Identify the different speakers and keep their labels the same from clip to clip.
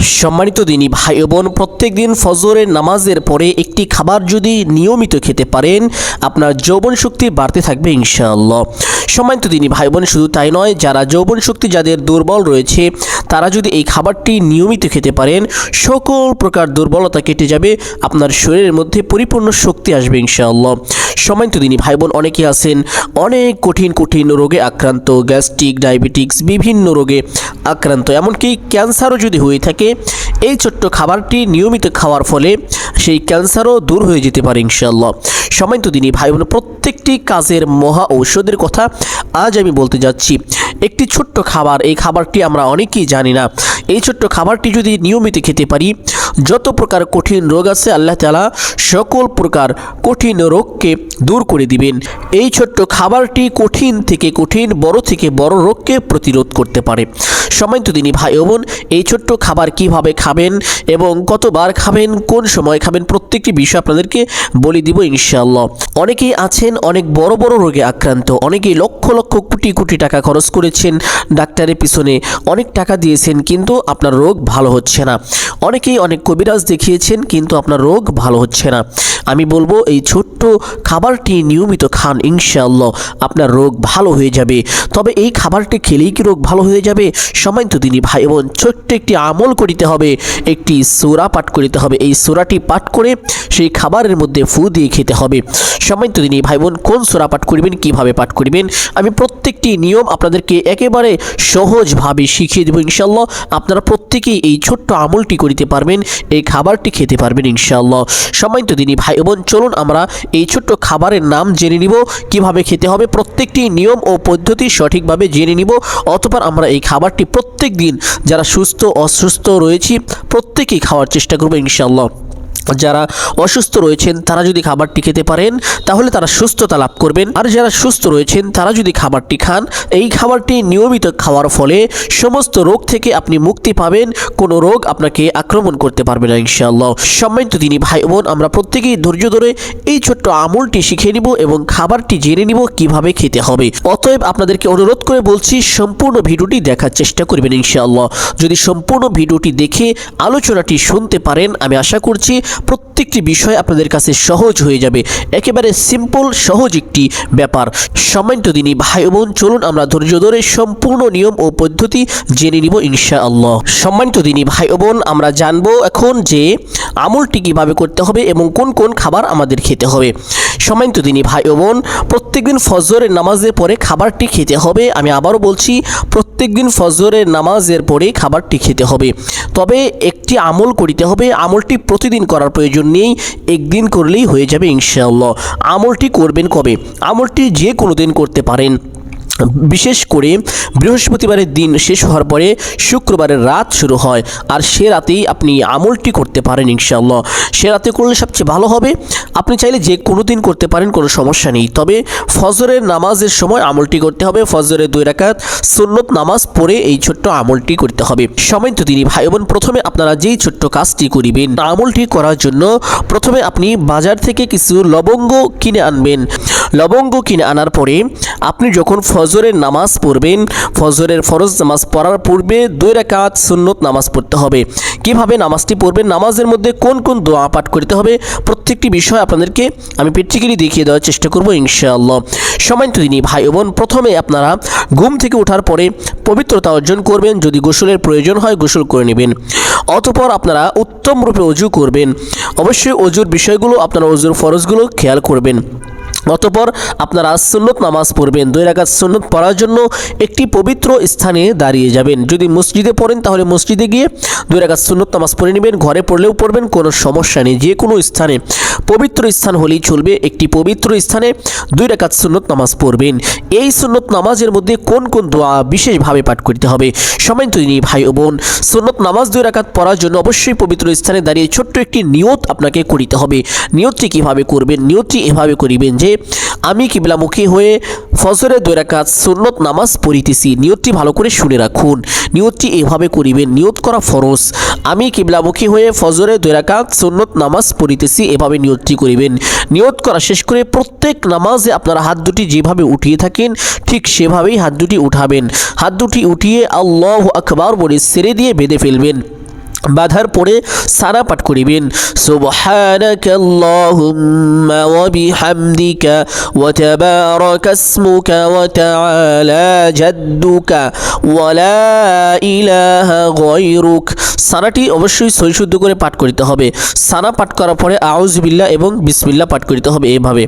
Speaker 1: সম্মানিত দিনই ভাই বোন প্রত্যেক দিন ফজরের নামাজের পরে একটি খাবার যদি নিয়মিত খেতে পারেন, আপনার যৌবন শক্তি বাড়তে থাকবে ইনশাআল্লাহ। সম্মানিত দিনই ভাই বোন, শুধু তাই নয়, যারা যৌবন শক্তি যাদের দুর্বল রয়েছে, তারা যদি এই খাবারটি নিয়মিত খেতে পারেন, সকল প্রকার দুর্বলতা কেটে যাবে, আপনার শরীরের মধ্যে পরিপূর্ণ শক্তি আসবে ইনশাআল্লাহ। সম্মানিত দিনই ভাই বোন অনেকে আছেন, অনেক কঠিন কঠিন রোগে আক্রান্ত, গ্যাস্ট্রিক, ডায়াবেটিক্স, বিভিন্ন রোগে আক্রান্ত, এমনকি ক্যান্সারও যদি হয়ে থাকে এই ছোট্ট খাবারটি নিয়মিত খাওয়ার ফলে সেই ক্যান্সারও দূর হয়ে যেতে পারে ইনশাল্লাহ সম্মানিত দিনই ভাই বোন প্রত্যেকটি কাজের মহা ঔষধের কথা আজ আমি বলতে যাচ্ছি। একটি ছোট্ট খাবার, এই খাবারটি আমরা অনেকেই জানি না। এই ছোট্ট খাবারটি যদি নিয়মিত খেতে পারি, যত প্রকার কঠিন রোগ আছে আল্লাহ তালা সকল প্রকার কঠিন রোগকে দূর করে দিবেন। এই ছোট্ট খাবারটি কঠিন থেকে কঠিন, বড় থেকে বড় রোগকে প্রতিরোধ করতে পারে। সম্মানিত দিনী ভাই বোন এই ছোট্ট খাবার কীভাবে খাবেন এবং কতবার খাবেন, কোন সময় খাবেন, প্রত্যেকটি বিষয় আপনাদেরকে বলে দিব ইনশাআল্লাহ। অনেকেই আছেন, অনেক বড় বড় রোগে আক্রান্ত। অনেকেই লক্ষ লক্ষ, কোটি কোটি টাকা খরচ করেছেন ডাক্তারের পিছনে। অনেক টাকা দিয়েছেন, কিন্তু আপনার রোগ ভালো হচ্ছে না। অনেকেই অনেক কবিরাজ দেখিয়েছেন, কিন্তু আপনার রোগ ভালো হচ্ছে না। আমি বলব, এই ছোট্ট খাবারটি নিয়মিত খান ইনশাআল্লাহ, আপনার রোগ ভালো হয়ে যাবে। তবে এই খাবারটি খেলেই কি রোগ ভালো হয়ে যাবে? সময় তো তিনি ভাই বোন, ছোট্ট একটি আমল করিতে হবে, একটি সোরা পাঠ করিতে হবে। এই সোরাটি পাঠ করে সেই খাবারের মধ্যে ফু দিয়ে খেতে হবে। সম্মানিত দিনী ভাই বোন কোন সোরা পাঠ করিবেন, কীভাবে পাঠ করিবেন? আমি প্রত্যেকটি নিয়ম আপনাদেরকে একেবারে সহজভাবে শিখিয়ে দেবো ইনশাল্লাহ আপনারা প্রত্যেকেই এই ছোট্ট আমলটি করিতে পারবেন, এই খাবারটি খেতে পারবেন ইনশাআল্লাহ। সম্মানিত দিনী ভাই বোন চলুন আমরা এই ছোট্ট খাবারের নাম জেনে নিব, কীভাবে খেতে হবে। প্রত্যেকটি নিয়ম ও পদ্ধতি সঠিকভাবে জেনে নিব, অতপর আমরা এই খাবারটি প্রত্যেক দিন যারা সুস্থ, অসুস্থ রয়েছি প্রত্যেকেই খাওয়ার চেষ্টা করব ইনশাআল্লাহ। যারা অসুস্থ রয়েছেন, তারা যদি খাবারটি খেতে পারেন, তাহলে তারা সুস্থতা লাভ করবেন। আর যারা সুস্থ রয়েছেন, তারা যদি খাবারটি খান, এই খাবারটি নিয়মিত খাওয়ার ফলে সমস্ত রোগ থেকে আপনি মুক্তি পাবেন। কোনো রোগ আপনাকে আক্রমণ করতে পারবে না, ইনশাআল্লাহ। সম্মানিত তিনি ভাই বোন, আমরা প্রত্যেকেই ধৈর্য ধরে এই ছোট্ট আমলটি শিখে নিব এবং খাবারটি জেনে নিব কীভাবে খেতে হবে। অতএব আপনাদেরকে অনুরোধ করে বলছি, সম্পূর্ণ ভিডিওটি দেখার চেষ্টা করবেন, ইনশাআল্লাহ। যদি সম্পূর্ণ ভিডিওটি দেখে আলোচনাটি শুনতে পারেন, আমি আশা করছি প্রত্যেকটি বিষয় আপনাদের কাছে সহজ হয়ে যাবে। একেবারে সিম্পল সহজ একটি ব্যাপার। সম্মানিত দিনই ভাই বোন, চলুন আমরা ধৈর্য ধরে সম্পূর্ণ নিয়ম ও পদ্ধতি জেনে নিব ইনশাআল্লাহ। সম্মানিত দিনী ভাই বোন, আমরা জানব এখন যে আমলটি কীভাবে করতে হবে এবং কোন কোন খাবার আমাদের খেতে হবে। সম্মানিত দিনী ভাই ও বোন, প্রত্যেকদিন ফজরের নামাজের পরে খাবারটি খেতে হবে। আমি আবারও বলছি, প্রত্যেকদিন ফজরের নামাজের পরে খাবারটি খেতে হবে। তবে একটি আমল করিতে হবে, আমলটি প্রতিদিন করার প্রয়োজন নেই, একদিন করলেই হয়ে যাবে ইনশাআল্লাহ। আমলটি করবেন কবে? আমলটি যে কোনো দিন করতে পারেন। বিশেষ করে বৃহস্পতিবারের দিন শেষ হওয়ার পরে শুক্রবারের রাত শুরু হয়, আর সে রাতেই আপনি আমলটি করতে পারেন ইনশাআল্লাহ। সে রাতে করলে সবচেয়ে ভালো হবে। আপনি চাইলে যে কোনো দিন করতে পারেন, কোনো সমস্যা নেই। তবে ফজরের নামাজের সময় আমলটি করতে হবে। ফজরের দুই রাকাত সুন্নত নামাজ পড়ে এই ছোট্ট আমলটি করতে হবে। সময় তো তিনি ভাই বোন, প্রথমে আপনারা যেই ছোট্ট কাজটি করিবেন, আমলটি করার জন্য প্রথমে আপনি বাজার থেকে কিছু লবঙ্গ কিনে আনবেন। লবঙ্গ কিনে আনার পরে আপনি যখন ফজরের নামাজ পড়বেন। ফজরের ফরজ নামাজ পড়ার পূর্বে দুই রাকাত সুন্নত নামাজ পড়তে হবে। কীভাবে নামাজটি পড়বেন? নামাজের মধ্যে কোন কোন দোয়া পাঠ করতে হবে? প্রত্যেকটি বিষয় আপনাদেরকে আমি প্র্যাকটিক্যালি দেখিয়ে দেওয়ার চেষ্টা করব ইনশাআল্লাহ। সম্মানিত দিনী ভাই বোন, প্রথমে আপনারা ঘুম থেকে ওঠার পরে পবিত্রতা অর্জন করবেন। যদি গোসলের প্রয়োজন হয়, গোসল করে নেবেন। অতপর আপনারা উত্তম রূপে অজু করবেন। অবশ্যই অজুর বিষয়গুলো, আপনারা অজুর ফরজগুলো খেয়াল করবেন। অতপর আপনারা সুন্নত নামাজ পড়বেন। দুই রাকাত সুন্নত পড়ার জন্য একটি পবিত্র স্থানে দাঁড়িয়ে যাবেন। যদি মসজিদে পড়েন, তাহলে মসজিদে গিয়ে দুই রাকাত সুন্নত নামাজ পড়ে নেবেন। ঘরে পড়লেও পড়বেন, কোনো সমস্যা নেই। যে কোনো স্থানে। পবিত্র স্থান হলেই চলবে একটি পবিত্র স্থানে দুই রাকাত সুন্নত নামাজ পড়বেন। এই সুন্নত নামাজের মধ্যে কোন কোন দোয়া বিশেষভাবে পাঠ করতে হবে? সময় তৈরি ভাই ও বোন, সুন্নত নামাজ দুই রাকাত পড়ার জন্য অবশ্যই পবিত্র স্থানে দাঁড়িয়ে ছোট্ট একটি নিয়ত আপনাকে করিতে হবে। নিয়তটি কীভাবে করবেন? নিয়তটি এভাবে করিবেন যে আমি কিবলামুখী হয়ে ফজরে দুই রাকাত সুন্নত নামাজ পড়িতেছি। নিয়তটি ভালো করে শুনে রাখুন। নিয়তটি এভাবে করিবেন, নিয়ত করা ফরজ। আমি কিবলামুখী হয়ে ফজরে দুই রাকাত সুন্নত নামাজ পড়িতেছি, এভাবে নিয়তটি করিবেন। নিয়ত করা শেষ করে প্রত্যেক নামাজে আপনারা হাত দুটি যেভাবে উঠিয়ে থাকেন, ঠিক সেভাবেই হাত দুটি উঠাবেন। হাত দুটি উঠিয়ে আল্লাহ আকবার বলে সেরে দিয়ে বেঁধে ফেলবেন। বাধার পরে সারা পাঠ করিবেন। সারাটি অবশ্যই সহি শুদ্ধ করে পাঠ করিতে হবে। সারা পাঠ করার পরে আউযু বিল্লাহ এবং বিসমিল্লাহ পাঠ করিতে হবে এভাবে।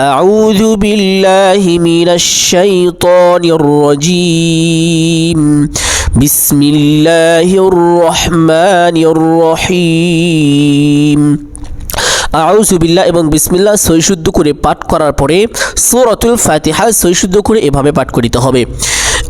Speaker 1: أعوذ بالله من الشيطان الرجيم بسم الله الرحمن الرحيم আউযু বিল্লাহ এবং বিসমিল্লাহ সৈশুদ্ধ করে পাঠ করার পরে সূরাতুল ফাতিহা সৈশুদ্ধ করে এভাবে পাঠ করিতে হবে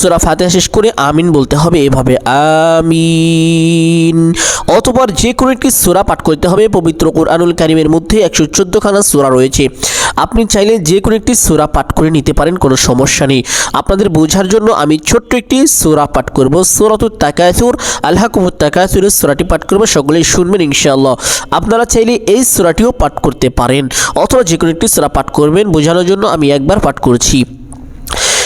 Speaker 1: সুরা ফাতিহা শেষ করে আমিন বলতে হবে এভাবে, আমিন। অতপর যে কোনো একটি সূরা পাঠ করতে হবে, পবিত্র কোরআনুল কারিমের মধ্যে একশো চোদ্দখানা সূরা রয়েছে। আপনি চাইলে যে কোনো একটি সূরা পাঠ করে নিতে পারেন, কোনো সমস্যা নেই। আপনাদের বোঝার জন্য আমি ছোট্ট একটি সূরা পাঠ করব, সূরাতুত তাকাসুর। আল্লাহকুমুত তাকাসুরের সূরাটি পাঠ করব, সকলেই শুনবেন ইনশাআল্লাহ। আপনারা চাইলে এই সূরাটিও পাঠ করতে পারেন, অথবা যে কোনো একটি সূরা পাঠ করবেন, বোঝানোর জন্য আমি একবার পাঠ করছি।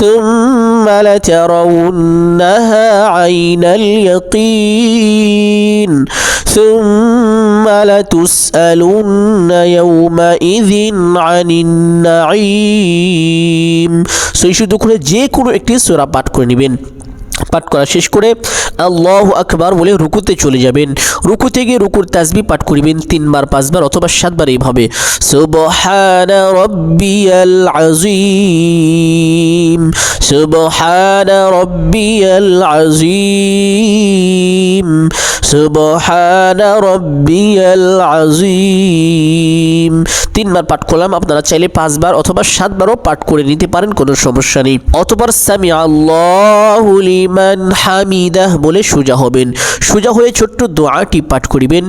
Speaker 1: ثم لترونها عين اليقين ثم لتسألن يومئذ عن النعيم সেই শুধু করে যে কোনো একটি সোরা পাঠ করে নেবেন পাঠ করা শেষ করে আল্লাহ আকবার বলে রুকুতে চলে যাবেন। রুকুতে গিয়ে রুকুর তাসবি পাঠ করিবেন তিনবার, পাঁচবার অথবা সাতবার এইভাবে সুবহানা রব্বিয়াল আজিম সুবহানা রব্বিয়াল আজিম সুবহানা রব্বিয়াল আজিম তিনবার পাঠ করলাম, আপনারা চাইলে পাঁচবার অথবা সাতবারও পাঠ করে নিতে পারেন, কোনো সমস্যা নেই। অতবার সামি আল্লাহ লিমান হামিদাহ বলে সোজা হবেন। সোজা হয়ে ছোট্ট দোয়াটি পাঠ করিবেন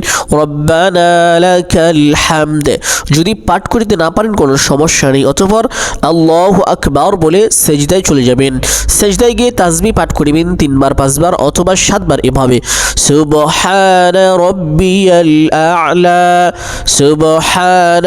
Speaker 1: যদি পাঠ করিতে না পারেন, কোনো সমস্যা নেই। অতপর, আল্লাহ আকবার বলে সেজদায় চলে যাবেন। সেজদায় গিয়ে তাজবি পাঠ করিবেন, তিনবার, পাঁচবার অথবা সাতবার এভাবে। সুবহান রব্বিয়াল আ'লা সুবহান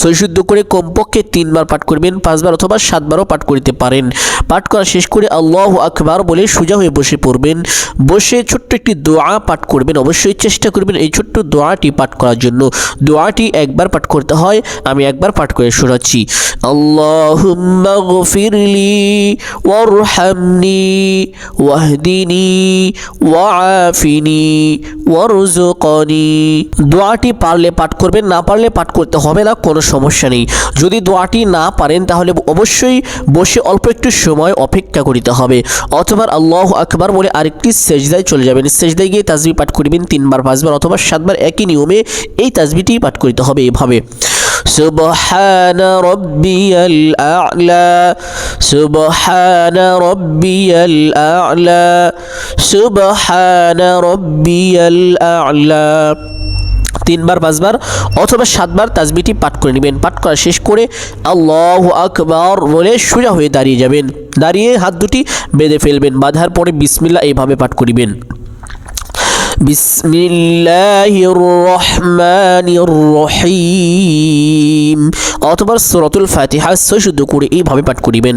Speaker 1: সৈশুদ্ধ করে কমপক্ষে তিনবার পাঠ করবেন, পাঁচবার অথবা সাতবারও পাঠ করিতে পারেন। পাঠ করা শেষ করে আল্লাহ আকবার বলে সোজা হয়ে বসে পড়বেন। বসে ছোট্ট একটি দোয়া পাঠ করবেন, অবশ্যই চেষ্টা করবেন এই ছোট্ট দোয়াটি পাঠ করার জন্য। দোয়াটি একবার পাঠ করতে হয়, আমি একবার পাঠ করে শোনাচ্ছি। ওয়ারহামনি ওয়াহদিনি ওয়াআফিনি ওয়ারজুকনি দোয়াটি পারলে পাঠ করবেন, না পারলে পাঠ করতে হবে না, কোনো সমস্যা নেই যদি দোয়াটি না পারেন তাহলে অবশ্যই বসে অল্প একটু সময় অপেক্ষা করিতে হবে অথবা আল্লাহ আকবার বলে আরেকটি সেজদায় চলে যাবেন সেজদায় গিয়ে তাজবি পাঠ করিবেন তিনবার পাঁচবার অথবা সাতবার একই নিয়মে এই তাজবিটি পাঠ করিতে হবে এভাবে سبحان ربي الأعلى سبحان ربي الأعلى سبحان ربي الأعلى তিনবার, পাঁচবার অথবা সাতবার তাজবিটি পাঠ করে নেবেন। পাঠ করা শেষ করে আল্লাহ আকবর বলে সোজা হয়ে দাঁড়িয়ে যাবেন। দাঁড়িয়ে হাত দুটি বেঁধে ফেলবেন। বাঁধার পরে বিসমিল্লা এইভাবে পাঠ করিবেন। বিসমিল্লাহির রহমানির রহিম। অথবা সূরাতুল ফাতিহা শুদ্ধ করে এইভাবে পাঠ করিবেন।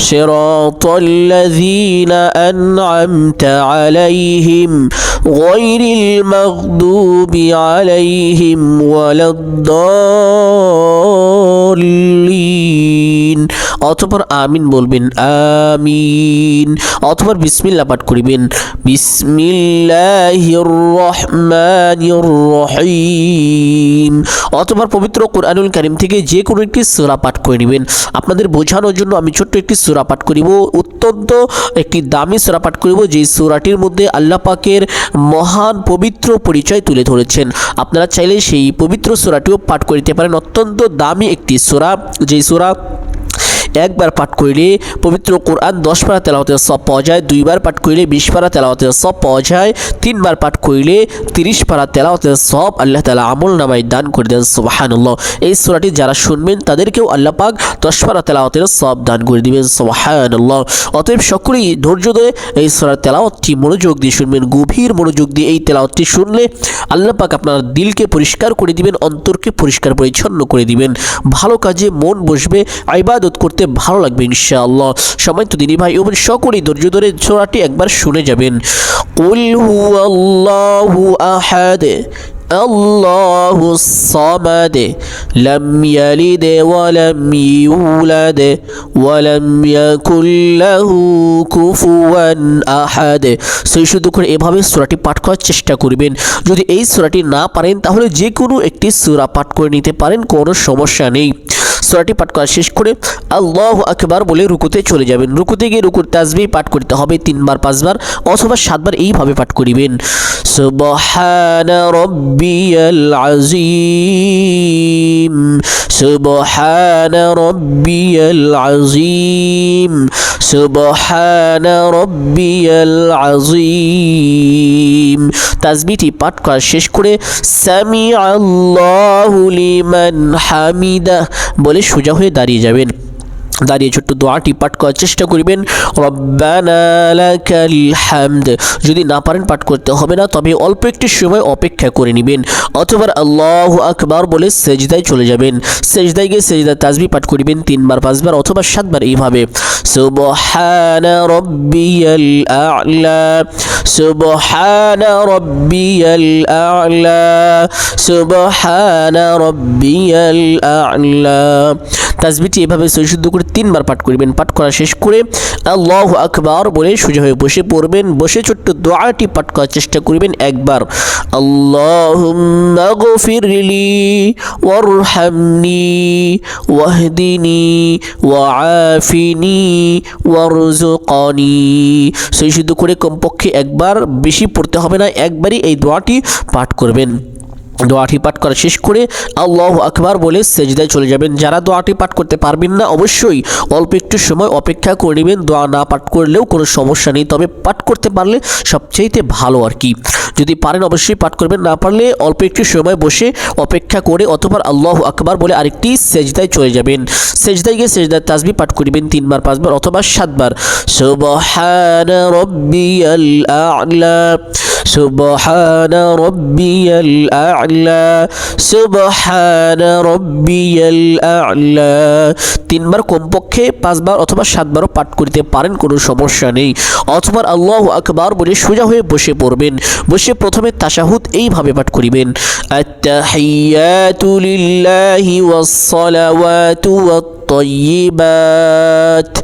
Speaker 1: صراط الذين أنعمت عليهم غير المغضوب عليهم ولا الضالين অতপর আমিন বলবেন আমিন অতপর বিসমিল্লাহ পাঠ করিবেন বিসমিল্লাহির রহমানির রহিম অতপর পবিত্র কোরআনুল কারিম থেকে যে কোনো একটি সূরা পাঠ করে নেবেন আপনাদের বোঝানোর জন্য আমি ছোট্ট একটি সূরা পাঠ করিব। অত্যন্ত একটি দামি সুরা পাঠ করিব, যেই সুরাটির মধ্যে আল্লাহ পাকের মহান পবিত্র পরিচয় তুলে ধরেছেন। আপনারা চাইলে সেই পবিত্র সুরাটিও পাঠ করিতে পারেন। অত্যন্ত দামি একটি সুরা, যেই সূরা একবার পাঠ করিলে পবিত্র কোরআন দশ পারা তেলাওয়াতের সব পাওয়া যায়, দুইবার পাঠ করিলে বিশ পারা তেলাওয়াতের সব পাওয়া যায়, তিনবার পাঠ করিলে তিরিশ পারা তেলাওয়াতের সব আল্লাহ তালা আমল নামায় দান করে দেন, সুবাহানুল্লাহ। এই সুরাটি যারা শুনবেন, তাদেরকেও আল্লাহ পাক দশ পারা তেলাওয়াতের সব দান করে দিবেন, সুবাহানুল্লাহ। অতএব সকলেই ধৈর্য ধরে এই সুরার তেলাওয়াতটি মনোযোগ দিয়ে শুনবেন, গভীর মনোযোগ দিয়ে এই তেলাওয়াতটি শুনলে আল্লাহ পাক আপনার দিলকে পরিষ্কার করে দিবেন, অন্তরকে পরিষ্কার পরিচ্ছন্ন করে দিবেন। ভালো কাজে মন বসবে আইবাদত করতে ভালো লাগবে ইনশাআল্লাহ সময় তো দিনী ভাই এবং সকলেই ধৈর্য ধরে ছোড়াটি একবার শুনে যাবেন কুল হুয়াল্লাহু আহাদ الله الصمد لم يلد ولم يولد ولم يكن له كفوا أحد সেই শুধু করে এভাবে সূরাটি পাঠ করার চেষ্টা করবেন যদি এই সূরাটি না পারেন তাহলে যে কোনো একটি সূরা পাঠ করে নিতে পারেন কোনো সমস্যা নেই সূরাটি পাঠ করা শেষ করে আল্লাহ আকবার বলে রুকুতে চলে যাবেন। রুকুতে গিয়ে রুকুর তাজবি পাঠ করতে হবে তিনবার, পাঁচবার অথবা সাতবার এইভাবে পাঠ করিবেন। সুবহান রব্বিয়াল আজিম সুবহান রব্বিয়াল আজিম সুবহান রব্বিয়াল আজিম তাজবিটি পাঠ করা শেষ করে সামি আল্লাহু লিমান হামিদা বলে সোজা হয়ে দাঁড়িয়ে যাবেন। দাঁড়িয়ে ছোট্ট দোয়াটি পাঠ করার চেষ্টা করিবেন। হামদ। যদি না পারেন পাঠ করতে হবে না, তবে অল্প একটি সময় অপেক্ষা করে নেবেন। অথবা আল্লাহ আকবার বলে সেজদায় চলে যাবেন। সেজদায় গিয়ে সেজদায় তাজবি পাঠ করিবেন তিনবার, পাঁচবার অথবা সাতবার এইভাবে। সুবহানা রব্বিয়াল আ'লা। সুবহানা রব্বিয়াল আ'লা। সুবহানা রব্বিয়াল আ'লা। তাজবিটি এভাবে সৈশুদ্ধ করে তিনবার পাঠ করবেন। পাঠ করা শেষ করে আল্লাহ আকবার বলে সোজা হয়ে বসে পড়বেন। বসে ছোট্ট দোয়াটি পাঠ করার চেষ্টা করবেন একবার। আল্লাহুম্মা গফিরলি ওয়ারহামনি ওয়াহদিনি ওয়াআফিনি ওয়ারজুকনি সৈশুদ্ধ করে কমপক্ষে একবার, বেশি পড়তে হবে না, একবারই এই দোয়াটি পাঠ করবেন। দোয়াটি পাঠ করা শেষ করে আল্লাহ আকবার বলে সেজদায় চলে যাবেন। যারা দোয়াটি পাঠ করতে পারবেন না, অবশ্যই অল্প একটু সময় অপেক্ষা করে নেবেন। দোয়া না পাঠ করলেও কোনো সমস্যা নেই। তবে পাঠ করতে পারলে সবচেয়েতে ভালো আর কি। যদি পারেন অবশ্যই পাঠ করবেন, না পারলে অল্প একটু সময় বসে অপেক্ষা করে অথবা আল্লাহ আকবার বলে আরেকটি সেজদায় চলে যাবেন। সেজদায় গিয়ে সেজদায় তাজবি পাঠ করিবেন তিনবার, পাঁচবার অথবা সাতবার। সুবহান রব্বিয়াল আ'লা। সুবহান রব্বিয়াল আ'লা, সুবহান রব্বিয়াল আ'লা। তিনবার কমপক্ষে পাঁচবার অথবা সাতবারও পাঠ করতে পারেন, কোনো সমস্যা নেই। অথবা আল্লাহ আকবার বলে সোজা হয়ে বসে পড়বেন। বসে প্রথমে তাশাহুদ এইভাবে পাঠ করিবেন। আত্তাহিয়াতু লিল্লাহি ওয়াস-সালাওয়াতু ওয়াত-তাইয়্যিবাত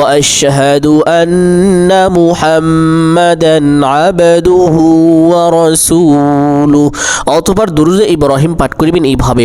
Speaker 1: واشهد ان محمدا عبده ورسوله অতঃপর দুরুদ ইব্রাহিম পাঠ করিবেন এইভাবে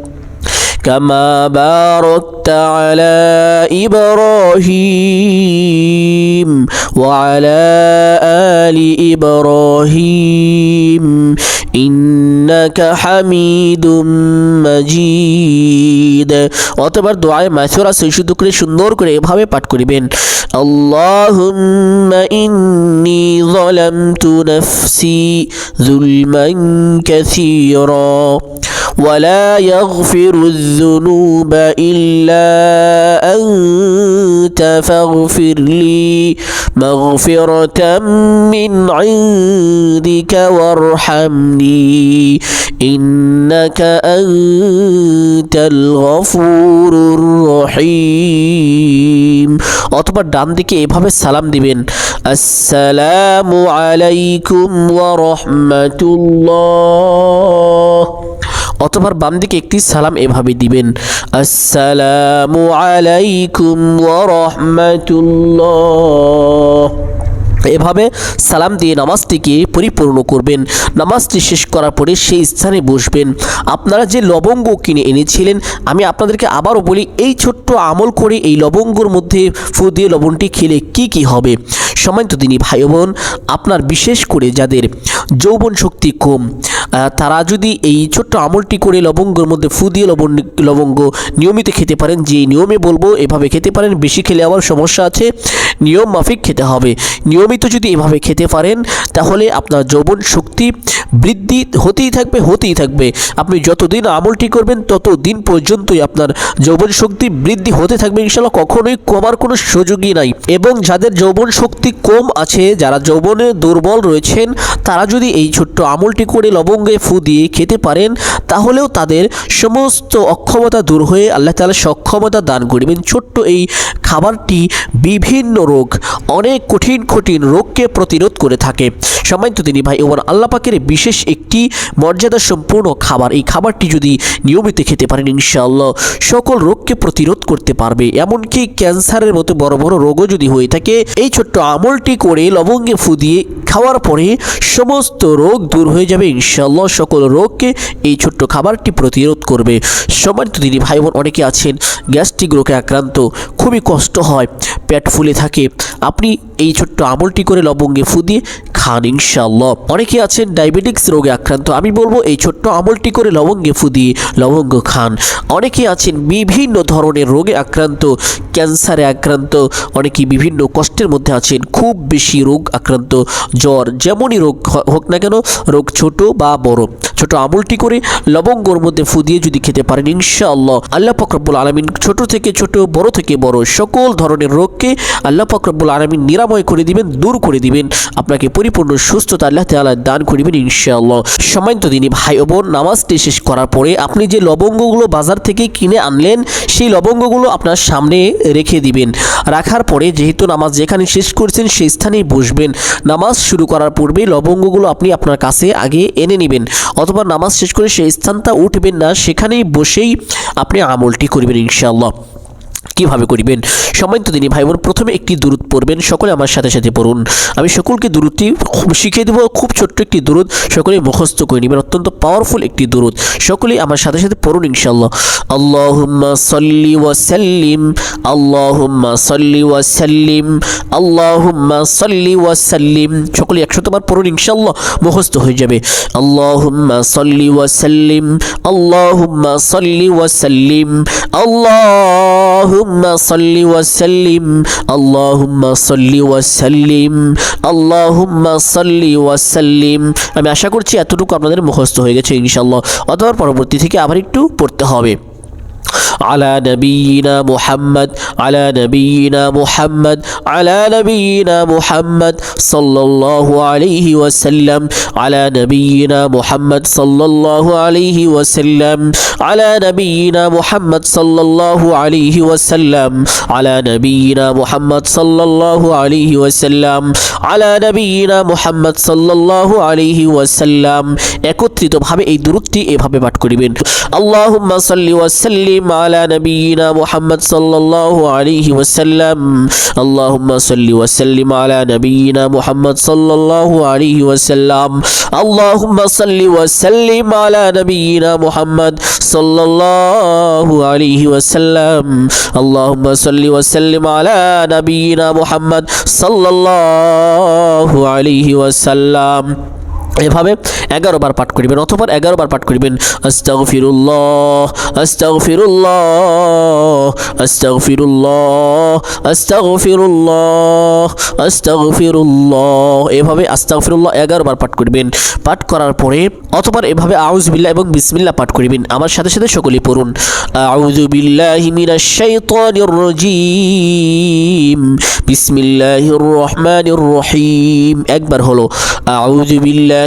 Speaker 1: كما باركت على إبراهيم وعلى آل إبراهيم إنك حميد مجيد অতবার দোয়ায় মাসুরা শিশুদ্ধ করে সুন্দর করে এভাবে পাঠ করিবেন اللهم إني ظلمت نفسي ظلما كثيرا ولا يغفر الذنوب إلا أنت فاغفر لي مغفرة من عندك وارحمني إنك أنت الغفور الرحيم অথবা ডান দিকে এভাবে সালাম দিবেন আসসালামু আলাইকুম ওয়া রাহমাতুল্লাহ অথবা বাম দিকে একটি সালাম এভাবে দিবেন আসসালামু আলাইকুম ওয়া রাহমাতুল্লাহ। এভাবে সালাম দিয়ে নামাজটিকে পরিপূর্ণ করবেন। নামাজটি শেষ করার পরে সেই স্থানে বসবেন। আপনারা যে লবঙ্গ কিনে এনেছিলেন, আমি আপনাদেরকে আবারও বলি, এই ছোট্ট আমল করে এই লবঙ্গর মধ্যে ফু দিয়ে লবণটি খেলে কি কি হবে? সম্মানিত তিনি ভাই বোন আপনার বিশেষ করে যাদের যৌবন শক্তি কম তারা যদি এই ছোট্ট আমলটি করে লবঙ্গের মধ্যে ফু দিয়ে লবণ, লবঙ্গ নিয়মিত খেতে পারেন, যে নিয়মে বলব, এভাবে খেতে পারেন। বেশি খেলে আবার সমস্যা আছে। নিয়ম মাফিক খেতে হবে। নিয়মিত যদি এভাবে খেতে পারেন, তাহলে আপনার যৌবন শক্তি বৃদ্ধি হতেই থাকবে হতেই থাকবে। আপনি যতদিন আমলটি করবেন তত দিন পর্যন্তই আপনার যৌবন শক্তি বৃদ্ধি হতে থাকবে ইনশাল্লাহ কখনোই কমার কোনো সুযোগই নাই। এবং যাদের যৌবন শক্তি কম আছে, যারা যৌবনে দুর্বল রয়েছেন, তারা যদি এই ছোট্ট আমলটি করে লবঙ্গে ফু দিয়ে খেতে পারেন, তাহলেও তাদের সমস্ত অক্ষমতা দূর হয়ে আল্লাহ তাআলা সক্ষমতা দান করবেন। ছোট্ট এই খাবারটি বিভিন্ন রোগ, অনেক কঠিন কঠিন রোগকে প্রতিরোধ করে থাকে। সম্মানিত তিনি ভাই, এবং আল্লাহ পাকের বিশেষ একটি মর্যাদা সম্পূর্ণ খাবার। এই খাবারটি যদি নিয়মিত খেতে পারেন, ইনশাআল্লাহ সকল রোগকে প্রতিরোধ করতে পারবে। এমনকি ক্যান্সারের মতো বড় বড় রোগও যদি হয়ে থাকে, এই ছোট্ট আমলটি করে লবঙ্গে ফু দিয়ে খাওয়ার পরে সমস্ত রোগ দূর হয়ে যাবে, ইনশাআল্লাহ সকল রোগকে এই ছোট্ট খাবারটি প্রতিরোধ করবে। সম্মানিত দিদি ভাই বোন অনেকে আছেন, গ্যাস্ট্রিক রোগে আক্রান্ত, খুবই কষ্ট হয়, পেট ফুলে থাকে। আপনি এই ছোট্ট আমলটি করে লবঙ্গে ফু দিয়ে খান ইনশাল্লাহ অনেকে আছেন ডায়াবেটিক্স রোগে আক্রান্ত। আমি বলব, এই ছোট্ট আমলটি করে লবঙ্গে ফু দিয়ে লবঙ্গ খান। অনেকে আছেন বিভিন্ন ধরনের রোগে আক্রান্ত, ক্যান্সারে আক্রান্ত। অনেকে বিভিন্ন কষ্টের মধ্যে আছেন, খুব বেশি রোগ আক্রান্ত। জ্বর যেমনই রোগ হোক না কেন, রোগ ছোট বা বড়। ছোট আমলটি করে লবঙ্গর মধ্যে ফু দিয়ে যদি খেতে পারেন, ইনশাআল্লাহ। আল্লাহ ফকরবুল আলমিন ছোট থেকে ছোট, বড় থেকে বড় সকল ধরনের রোগকে আল্লাহ ফকরবুল আলমিন নিরাময় করে দিবেন, দূর করে দিবেন। আপনাকে পরিপূর্ণ সুস্থতা আল্লাহ তাআলা দান করিবেন ইনশাআল্লাহ। সম্মানিত দিনী ভাই ও বোন, নামাজটি শেষ করার পরে আপনি যে লবঙ্গগুলো বাজার থেকে কিনে আনলেন, সেই লবঙ্গগুলো আপনার সামনে রেখে দিবেন। রাখার পরে যেহেতু নামাজ যেখানে শেষ করছেন, সেই স্থানেই বসবেন। নামাজ শুরু করার পূর্বে লবঙ্গগুলো আপনি আপনার কাছে আগে এনে নেবেন, অথবা নামাজ শেষ করে সেই স্থানটা উঠবেন না, সেখানেই বসেই আপনি আমলটি করবেন ইনশাআল্লাহ। কীভাবে করিবেন? সম্মানিত দিনী ভাই বোন প্রথমে একটি দূরত পড়বেন। সকলে আমার সাথে সাথে পড়ুন। আমি সকলকে দূরতটি শিখিয়ে দেবো, খুব ছোট্ট একটি দূরত সকলে মুখস্থ করে নেবেন, অত্যন্ত পাওয়ারফুল একটি দূরত সকলেই আমার সাথে সাথে পড়ুন ইনশাল্লাহ আল্লাহুম্মা সাল্লি ওয়াসাল্লিম আল্লাহুম্মা সাল্লি ওয়াসাল্লিম আল্লাহুম্মা সাল্লি ওয়াসাল্লিম সকলে একশতবার পড়ুন ইনশাল্লাহ মুখস্থ হয়ে যাবে। আল্লাহুম্মা সাল্লি ওয়াসাল্লিম আল্লাহুম্মা সাল্লি ওয়াসাল্লিম আল্লাহ আল্লাহুম্মা صل وسلم اللهم صل وسلم اللهم صل وسلم আমি আশা করছি এতটুকু আপনাদের মুখস্থ হয়ে গেছে ইনশাআল্লাহ। অথবা পরবর্তী থেকে আবার একটু পড়তে হবে। على نبينا محمد على نبينا محمد على نبينا محمد صلى الله عليه وسلم على نبينا محمد صلى الله عليه وسلم على نبينا محمد صلى الله عليه وسلم على نبينا محمد صلى الله عليه وسلم على نبينا محمد صلى الله عليه وسلم একত্রিতভাবে এই দূরত্বটি এভাবে পাঠ করিবেন আল্লাহুম্মা সাল্লি ওয়াসাল্লিম আলা নবিয়িনা মুহাম্মদ সাল্লাল্লাহু আলাইহি ওয়াসাল্লাম আল্লাহুম্মা সাল্লি ওয়াসাল্লিম আলা নবিয়িনা মুহাম্মদ সাল্লাল্লাহু আলাইহি ওয়াসাল্লাম আল্লাহুম্মা সাল্লি ওয়াসাল্লিম আলা নবিয়িনা মুহাম্মদ সাল্লাল্লাহু আলাইহি ওয়াসাল্লাম আল্লাহুম্মা সাল্লি ওয়াসাল্লিম আলা নবিয়িনা মুহাম্মদ সাল্লাল্লাহু আলাইহি ওয়াসাল্লাম এভাবে এগারো বার পাঠ করিবেন অথবা এগারো বার পাঠ করিবেন, আস্তাগফিরুল্লাহ আস্তাগফিরুল্লাহ আস্তাগফিরুল্লাহ আস্তাগফিরুল্লাহ আস্তাগফিরুল্লাহ। এভাবে আস্তাগফিরুল্লাহ এগারো বার পাঠ করিবেন। পাঠ করার পরে অথবা এভাবে আউজ বিল্লাহ এবং বিসমিল্লাহ পাঠ করিবেন। আমার সাথে সাথে সকলেই পড়ুন। আউযু বিল্লাহি মিনাশ শাইতানির রাজীম। বিসমিল্লাহির রহমানির রহিম। একবার হলো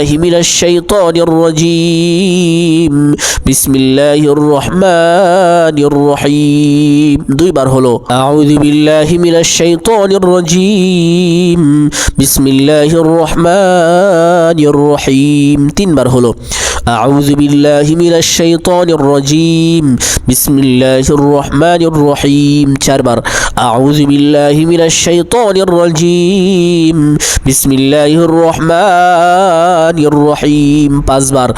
Speaker 1: আউযু বিল্লাহি মিনাশ শাইতানির রাজীম বিসমিল্লাহির রহমানির রহিম দুইবার হলো আউযু বিল্লাহি মিনাশ শাইতানির রাজীম বিসমিল্লাহির রহমানির রহিম তিনবার হলো আউযু বিল্লাহি মিনাশ শাইতানির রাজীম বিসমিল্লাহির রহমানির রহিম চারবার আউযু বিল্লাহি মিনাশ শাইতানির রাজীম বিসমিল্লাহির রহমানির রহিম পাঁচবার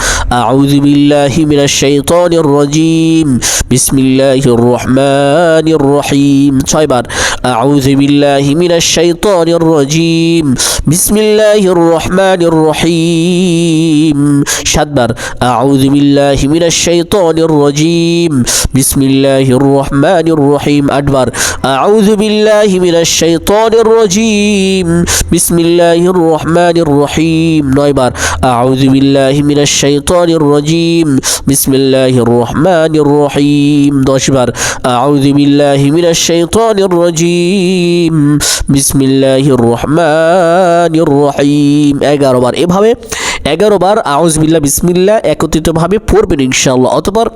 Speaker 1: আউযু বিল্লাহি মিনাশ শাইতানির রাজীম বিসমিল্লাহির রহমানির রহিম ছয়বার আউযু বিল্লাহি মিনাশ শাইতানির রাজীম বিসমিল্লাহির রহমানির রহিম সাতবার আউযু বিল্লাহি মিনাশ শাইতানির রাজীম। বিসমিল্লাহির রহমানির রহিম আটবার, আউযু বিল্লাহি মিনাশ শাইতানির রাজীম। বিসমিল্লাহির রহমানির রহিম নয়বার, আউযু বিল্লাহি মিনাশ শাইতানির রাজীম। বিসমিল্লাহির রহমানির রহিম দশবার, আউযু বিল্লাহি মিনাশ শাইতানির রাজীম। বিসমিল্লাহির রহমানির রহিম এগারো বার এভাবে এগারো বার আউজ বিসমিল্লা একত্রিতভাবে পড়বেন ইনশাআল্লাহ অতপর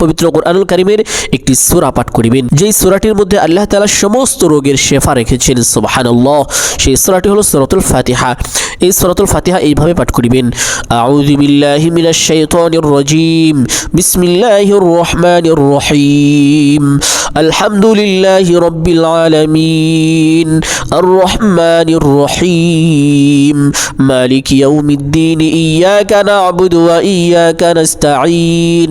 Speaker 1: পবিত্র কোরআনুল কারিমের একটি সূরা পাঠ করিবেন। যেই সূরাটির মধ্যে আল্লাহ তাআলা সমস্ত রোগের শেফা রেখেছেন, সুবহানাল্লাহ। সেই সূরাটি হলো সূরাতুল ফাতিহা। এই সূরাতুল ফাতিহা এইভাবে পাঠ করিবেন, আউযু বিল্লাহি মিনাশ শাইতানির রাজীম, বিসমিল্লাহির রহমানির রহিম, আলহামদুলিল্লাহি রাব্বিল আলামিন আর রহমানির রহিম, মালিক ইয়াউমিদ্দিন, ইয়াকা না'বুদু ওয়া ইয়াকা নাস্তাঈন।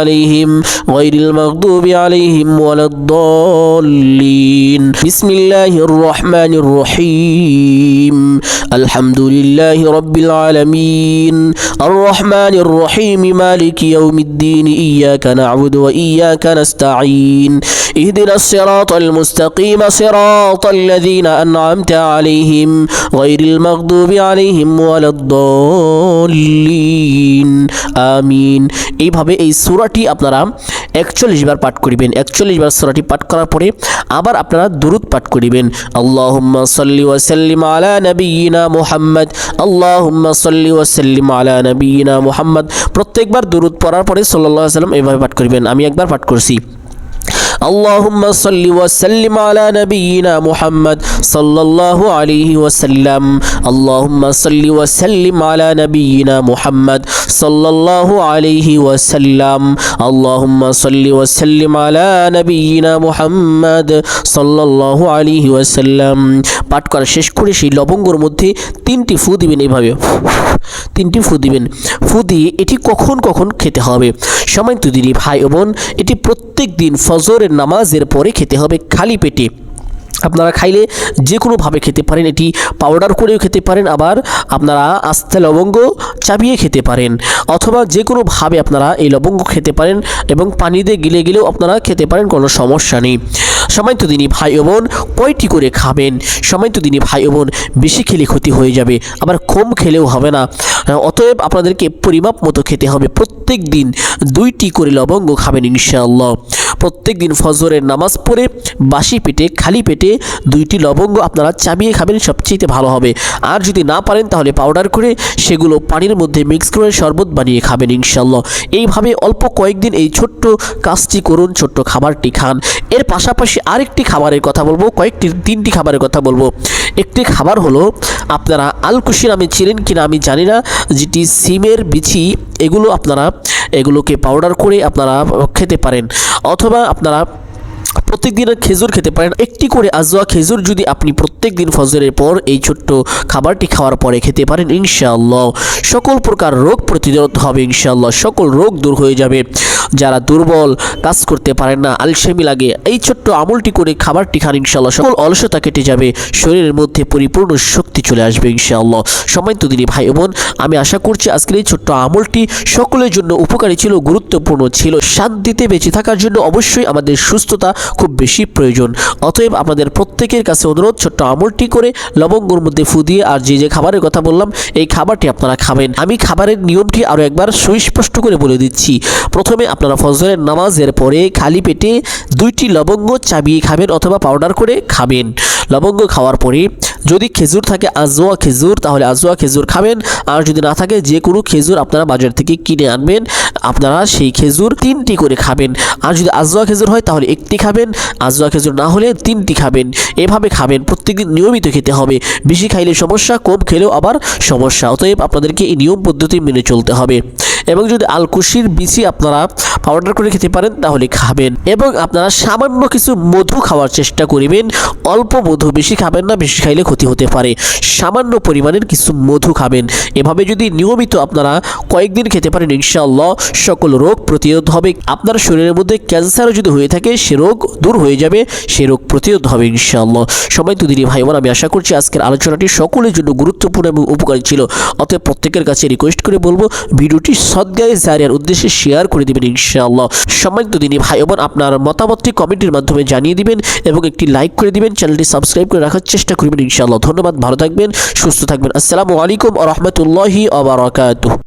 Speaker 1: غير المغضوب عليهم ولا الضالين بسم الله الرحمن الرحيم الحمد لله رب العالمين الرحمن الرحيم مالك يوم الدين إياك نعبد وإياك نستعين اهدنا الصراط المستقيم صراط الذين أنعمت عليهم غير المغضوب عليهم ولا الضالين آمين এইভাবে এই সূরাটি আপনারা একচল্লিশ বার পাঠ করিবেন। একচল্লিশ বার সুরাটি পাঠ করার পরে আবার আপনারা দুরুদ পাঠ করিবেন। আল্লাহ সাল্লি ওয়াসাল্লিম আলা নবিয়িনা মুহাম্মদ। আল্লাহ সাল্লি ওয়াসাল্লিম আলা নবিয়িনা মুহাম্মদ। প্রত্যেকবার দুরুদ পড়ার পরে সাল্লাল্লাহু আলাইহি এভাবে পাঠ করিবেন। আমি একবার পাঠ করছি। اللهم صل وسلم على نبينا محمد صلى الله عليه وسلم اللهم صل وسلم على نبينا محمد صلى الله عليه وسلم اللهم صل وسلم على نبينا محمد صلى الله عليه وسلم পাঠ করা শেষ করে সেই লবঙ্গর মধ্যে তিনটি ফু দিবেন এইভাবে তিনটি ফু দিবেন ফু দিয়ে এটি কখন কখন খেতে হবে সময় তো দিদি ভাই ও বোন এটি প্রত্যেক দিন ফজরের নামাজের পরে খেতে হবে খালি পেটে। আপনারা খাইলে যে কোনোভাবে খেতে পারেন, এটি পাউডার করেও খেতে পারেন, আবার আপনারা আস্তে লবঙ্গ চাবিয়ে খেতে পারেন, অথবা যে কোনোভাবে আপনারা এই লবঙ্গ খেতে পারেন এবং পানি দিয়ে গিলে গিলেও আপনারা খেতে পারেন, কোনো সমস্যা নেই। সময় তো দিনই ভাই বোন, কয়টি করে খাবেন? সময় তো দিনই ভাই বোন, বেশি খেলে ক্ষতি হয়ে যাবে, আবার কম খেলেও হবে না। অতএব আপনাদেরকে পরিমাপ মতো খেতে হবে প্রত্যেক দিন দুইটি করে লবঙ্গ খাবেন ইনশাআল্লাহ। প্রত্যেক দিন ফজরের নামাজ পড়ে, বাসি পেটে, খালি পেটে দুইটি লবঙ্গ আপনারা চাবিয়ে খাবেন সবচেয়ে ভালো হবে। আর যদি না পারেন তাহলে পাউডার করে সেগুলো পানির মধ্যে মিক্স করে শরবত বানিয়ে খাবেন ইনশাল্লাহ এইভাবে অল্প কয়েকদিন এই ছোট্ট কাজটি করুন, ছোট্ট খাবারটি খান। এর পাশাপাশি আরেকটি খাবারের কথা বলব, কয়েকটি, তিনটি খাবারের কথা বলব। একটি খাবার হলো, আপনারা আলকুশি নামে ছিলেন কিনা আমি জানি না, যেটি সিমের বিচি, এগুলো আপনারা, এগুলোকে পাউডার করে আপনারা খেতে পারেন। অথবা আপনারা প্রত্যেক দিনের খেজুর খেতে পারেন। একটি করে আজওয়া খেজুর যদি আপনি প্রত্যেক দিন ফজরের পর এই ছোট্ট খাবারটি খাওয়ার পরে খেতে পারেন, ইনশাআল্লাহ। সকল প্রকার রোগ প্রতিরোধ হবে, ইনশাআল্লাহ। সকল রোগ দূর হয়ে যাবে। যারা দুর্বল কাজ করতে পারেন না, আলসেমি লাগে, এই ছোট্ট আমলটি করে খাবারটি খান, ইনশাআল্লাহ। সকল অলসতা কেটে যাবে, শরীরের মধ্যে পরিপূর্ণ শক্তি চলে আসবে, ইনশাআল্লাহ। সময় তো দিনী ভাই বোন, আমি আশা করছি আজকের এই ছোট্ট আমলটি সকলের জন্য উপকারী ছিল, গুরুত্বপূর্ণ ছিল। শান্তিতে বেঁচে থাকার জন্য অবশ্যই আমাদের সুস্থতা খুব বেশি প্রয়োজন। অতএব আপনাদের প্রত্যেকের কাছে অনুরোধ, ছোট্ট আমলটি করে লবঙ্গর মধ্যে ফু দিয়ে আর যে যে খাবারের কথা বললাম, এই খাবারটি আপনারা খাবেন। আমি খাবারের নিয়মটি আরও একবার সুস্পষ্ট করে বলে দিচ্ছি। প্রথমে আপনারা ফজরের নামাজের পরে খালি পেটে দুইটি লবঙ্গ চাবিয়ে খাবেন অথবা পাউডার করে খাবেন। লবঙ্গ খাওয়ার পরে যদি খেজুর থাকে আজোয়া খেজুর, তাহলে আজোয়া খেজুর খাবেন। আর যদি না থাকে, যে কোনো খেজুর আপনারা বাজার থেকে কিনে আনবেন। আপনারা সেই খেজুর তিনটি করে খাবেন। আর যদি আজোয়া খেজুর হয়, তাহলে একটি খাবেন। আজোয়া খেজুর না হলে তিনটি খাবেন। এভাবে খাবেন, প্রত্যেকদিন নিয়মিত খেতে হবে। বেশি খাইলে সমস্যা, কম খেলেও আবার সমস্যা। অতএব আপনাদেরকে এই নিয়ম পদ্ধতি মেনে চলতে হবে। এবং যদি আলকুশির বিচি আপনারা পাউডার করে খেতে পারেন, তাহলে খাবেন। এবং আপনারা সামান্য কিছু মধু খাওয়ার চেষ্টা করিবেন। অল্প মধু বেশি খাবেন না, বেশি খাইলে ক্ষতি হতে পারে। সামান্য পরিমাণের কিছু মধু খাবেন। এভাবে যদি নিয়মিত আপনারা কয়েকদিন খেতে পারেন, ইনশাআল্লাহ সকল রোগ প্রতিরোধ হবে। আপনার শরীরের মধ্যে ক্যান্সারও যদি হয়ে থাকে, সে রোগ দূর হয়ে যাবে, সে রোগ প্রতিরোধ হবে, ইনশাআল্লাহ। সময় তো দিদি ভাই বোন আমি আশা করছি আজকের আলোচনাটি সকলের জন্য গুরুত্বপূর্ণ এবং উপকারী ছিল। অতএব প্রত্যেকের কাছে রিকোয়েস্ট করে বলব, ভিডিওটি সদ্গায়ে জারিয়ার উদ্দেশ্যে শেয়ার করে দেবেন, ইনশাআল্লাহ। সম্মানিত দিনী ভাই বোন আপনার মতামতটি কমেন্টের মাধ্যমে জানিয়ে দিবেন এবং একটি লাইক করে দিবেন চ্যানেলটি সাবস্ক্রাইব করে রাখার চেষ্টা করবেন ইনশাআল্লাহ। ধন্যবাদ, ভালো থাকবেন, সুস্থ থাকবেন। আসসালামু আলাইকুম রহমতুল্লাহি আবরাকাতুহ